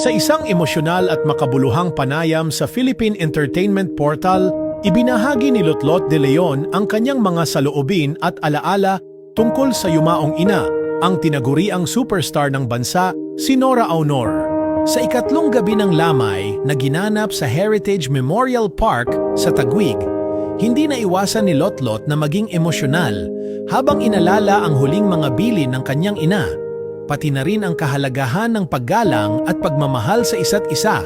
Sa isang emosyonal at makabuluhang panayam sa Philippine Entertainment Portal, ibinahagi ni Lotlot de Leon ang kanyang mga saloobin at alaala tungkol sa yumaong ina, ang tinaguriang superstar ng bansa, si Nora Aunor. Sa ikatlong gabi ng lamay na ginanap sa Heritage Memorial Park sa Taguig, hindi na iwasan ni Lotlot na maging emosyonal habang inalala ang huling mga bilin ng kanyang ina, pati na rin ang kahalagahan ng paggalang at pagmamahal sa isa't isa.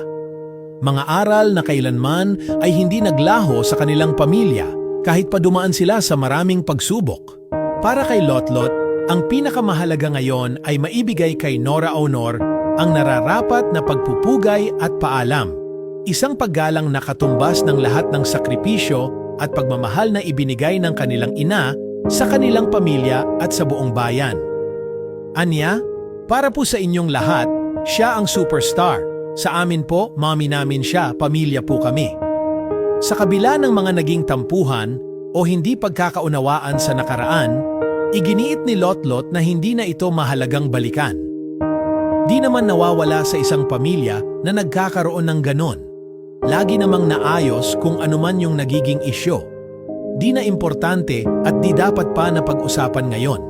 Mga aral na kailanman ay hindi naglaho sa kanilang pamilya kahit pa dumaan sila sa maraming pagsubok. Para kay Lotlot, ang pinakamahalaga ngayon ay maibigay kay Nora Honor ang nararapat na pagpupugay at paalam. Isang paggalang na katumbas ng lahat ng sakripisyo at pagmamahal na ibinigay ng kanilang ina sa kanilang pamilya at sa buong bayan. Anya, para po sa inyong lahat, siya ang superstar. Sa amin po, mami namin siya, pamilya po kami. Sa kabila ng mga naging tampuhan o hindi pagkakaunawaan sa nakaraan, iginiit ni Lotlot na hindi na ito mahalagang balikan. Di naman nawawala sa isang pamilya na nagkakaroon ng ganon. Lagi namang naayos kung anuman yung nagiging isyo. Di na importante at di dapat pa na pag-usapan ngayon.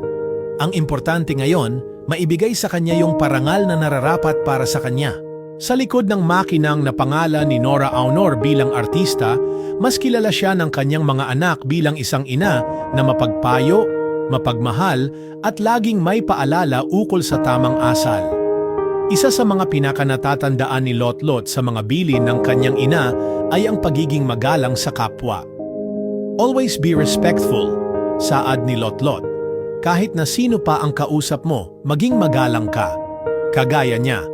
Ang importante ngayon, maibigay sa kanya yung parangal na nararapat para sa kanya. Sa likod ng makinang na pangalan ni Nora Aunor bilang artista, mas kilala siya ng kanyang mga anak bilang isang ina na mapagpayo, mapagmahal at laging may paalala ukol sa tamang asal. Isa sa mga pinakanatatandaan ni Lotlot sa mga bilin ng kanyang ina ay ang pagiging magalang sa kapwa. Always be respectful, saad ni Lotlot. Kahit na sino pa ang kausap mo, maging magalang ka. Kagaya niya.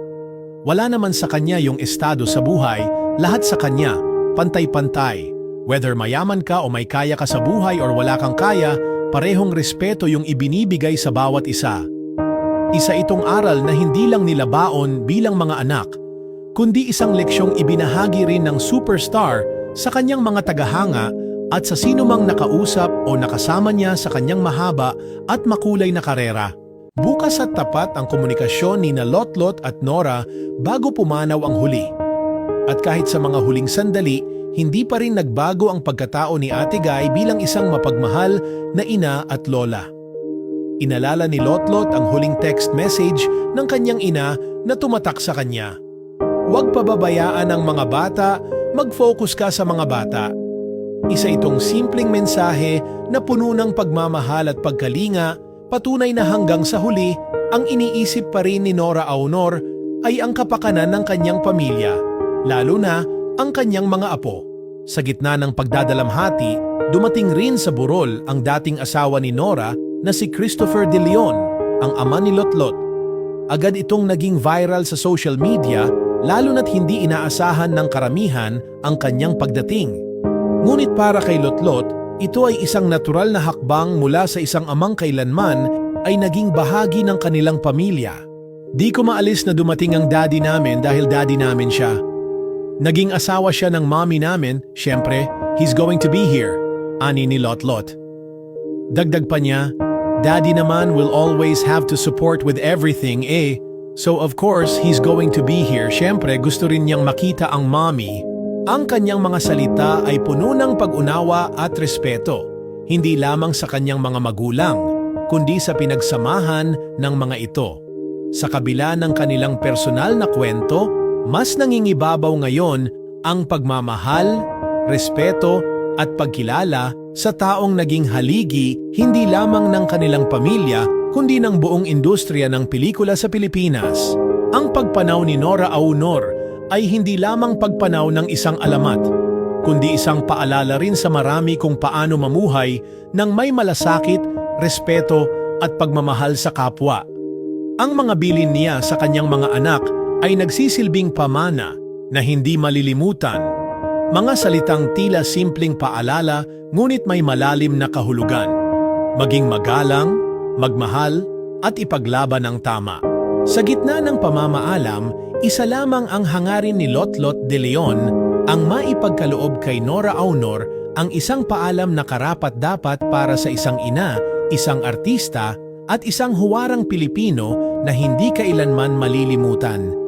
Wala naman sa kanya yung estado sa buhay, lahat sa kanya, pantay-pantay. Whether mayaman ka o may kaya ka sa buhay or wala kang kaya, parehong respeto yung ibinibigay sa bawat isa. Isa itong aral na hindi lang nilabaon bilang mga anak, kundi isang leksyong ibinahagi rin ng superstar sa kanyang mga tagahanga at sa sino mang nakausap o nakasama niya sa kanyang mahaba at makulay na karera. Bukas at tapat ang komunikasyon ni na Lotlot at Nora bago pumanaw ang huli. At kahit sa mga huling sandali, hindi pa rin nagbago ang pagkatao ni Ate Guy bilang isang mapagmahal na ina at lola. Inalala ni Lotlot ang huling text message ng kanyang ina na tumatak sa kanya. Huwag pababayaan ang mga bata, mag-focus ka sa mga bata. Isa itong simpleng mensahe na puno ng pagmamahal at pagkalinga, patunay na hanggang sa huli, ang iniisip pa rin ni Nora Aunor ay ang kapakanan ng kanyang pamilya, lalo na ang kanyang mga apo. Sa gitna ng pagdadalamhati, dumating rin sa burol ang dating asawa ni Nora na si Christopher De Leon, ang ama ni Lotlot. Agad itong naging viral sa social media lalo na't hindi inaasahan ng karamihan ang kanyang pagdating. Ngunit para kay Lotlot, ito ay isang natural na hakbang mula sa isang amang kailanman ay naging bahagi ng kanilang pamilya. Di ko maalis na dumating ang daddy namin dahil daddy namin siya. Naging asawa siya ng mommy namin, syempre, he's going to be here, ani ni Lotlot. Dagdag pa niya, Daddy naman will always have to support with everything eh. So of course, he's going to be here. Siyempre, gusto rin niyang makita ang mommy. Ang kanyang mga salita ay puno ng pag-unawa at respeto. Hindi lamang sa kanyang mga magulang, kundi sa pinagsamahan ng mga ito. Sa kabila ng kanilang personal na kwento, mas nangingibabaw ngayon ang pagmamahal, respeto at pagkilala sa taong naging haligi hindi lamang ng kanilang pamilya kundi ng buong industriya ng pelikula sa Pilipinas. Ang pagpanaw ni Nora Aunor ay hindi lamang pagpanaw ng isang alamat, kundi isang paalala rin sa marami kung paano mamuhay ng may malasakit, respeto at pagmamahal sa kapwa. Ang mga bilin niya sa kanyang mga anak ay nagsisilbing pamana na hindi malilimutan. Mga salitang tila simpleng paalala ngunit may malalim na kahulugan. Maging magalang, magmahal, at ipaglaban ang tama. Sa gitna ng pamamaalam, isa lamang ang hangarin ni Lotlot de Leon ang maipagkaloob kay Nora Aunor ang isang paalam na karapat-dapat para sa isang ina, isang artista, at isang huwarang Pilipino na hindi kailanman malilimutan.